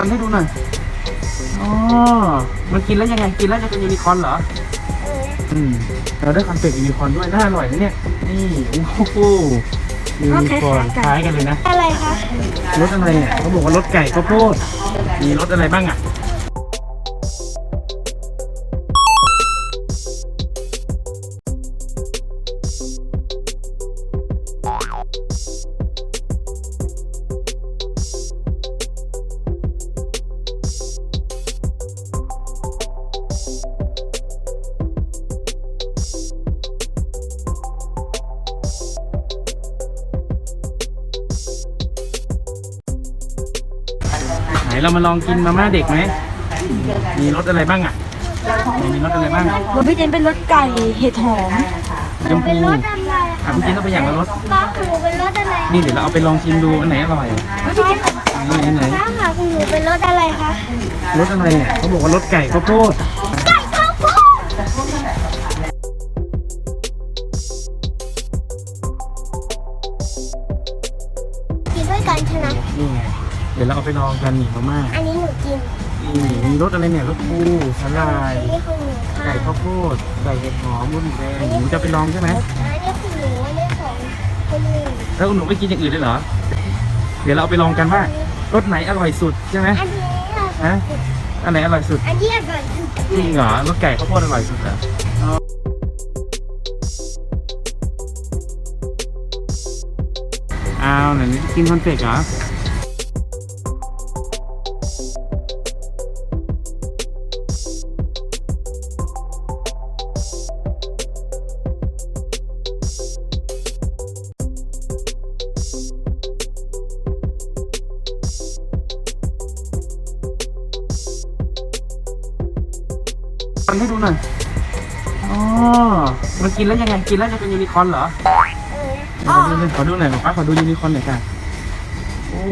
ทำให้ดูหน่อย อ๋อ มันกินแล้วยังไง กินแล้วจะเป็นยูนิคอร์นเหรอ อืม เราได้คอนเฟกต์ยูนิคอร์นด้วย น่าอร่อยนะเนี่ย นี่ โอ้โหยูนิคอร์นคล้ายกันเลยนะ อะไรคะรสอะไรเนี่ยเขาบอกว่ารสไก่ข้าวโพด มีรสอะไรบ้างอะ ไหนเรามาลองกินมาม่าเด็กไหม มีรสอะไรบ้างอะไหนมีรสอะไรบ้างรถพี่เจนเป็นรถไก่เห็ดหอมชมพูอะพี่เจนเอาไปอย่างละรสป้าของหนูเป็นรสอะไรนี่เดี๋ยวเราเอาไปลองชิมดูอันไหนอร่อยพี่เจนอันไหนอันไหนป้าค่ะของหนูเป็นรสอะไรคะรสอะไรเนี่ยเขาบอกว่ารสไก่ข้าวโพด ด้วยกันใช่ไหมนี่ไง เดี๋ยวเราเอาไปลองกันนี่มาม่าอันนี้หนูกินนี่มีรสอะไรเนี่ยรสปูสลาย อันนี้ของหนูค่ะไก่ข้าวโพดไก่เห็ดหอมมุนแดงหนูจะไปลองใช่ไหมอันนี้ของหนูอันนี้ของคนอื่นแล้วหนูไม่กินอย่างอื่นเลยเหรอ เดี๋ยวเราเอาไปลองกันว่ารสไหนอร่อยสุดใช่ไหมอันนี้อร่อยฮะสุดอันไหนอร่อยสุดอันนี้อร่อยสุดจริงเหรอรสไก่ข้าวโพดอร่อยสุดเหรอ อ้าวไหนกินคอนเฟกต์เหรอทำให้ดูหน่อย อ๋อ มันกินแล้วยังไง กินแล้วจะเป็นยูนิคอร์นเหรอ ดี๋ยวดูเลยขอดูหน่อยป้าขอดูยูนิคอร์นหน่อยค่ะ โอ้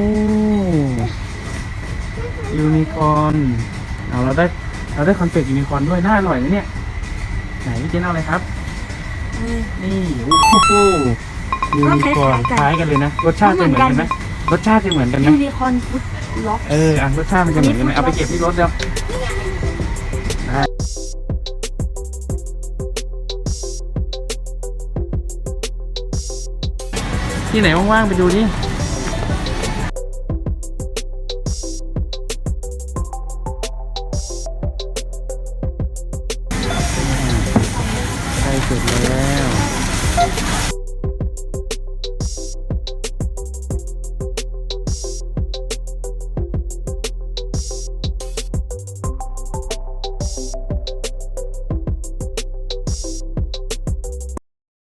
ยูนิคอร์นเอาเราได้เราได้คอนเฟกต์ยูนิคอร์นด้วยน่าอร่อยนะเนี่ย ไหนพี่เจนเอาอะไรครับ นี่โอ้โหยูนิคอร์นคล้ายกันเลยนะรสชาติจะเหมือนกันไหมรสชาติจะเหมือนกันไหมยูนิคอร์นฟุตล็อกเอออะรสชาติมันจะเหมือนกันไหมเอาไปเก็บที่รถแล้ว ที่ไหนว่างๆไปดูดิใกล้สุดแล้ว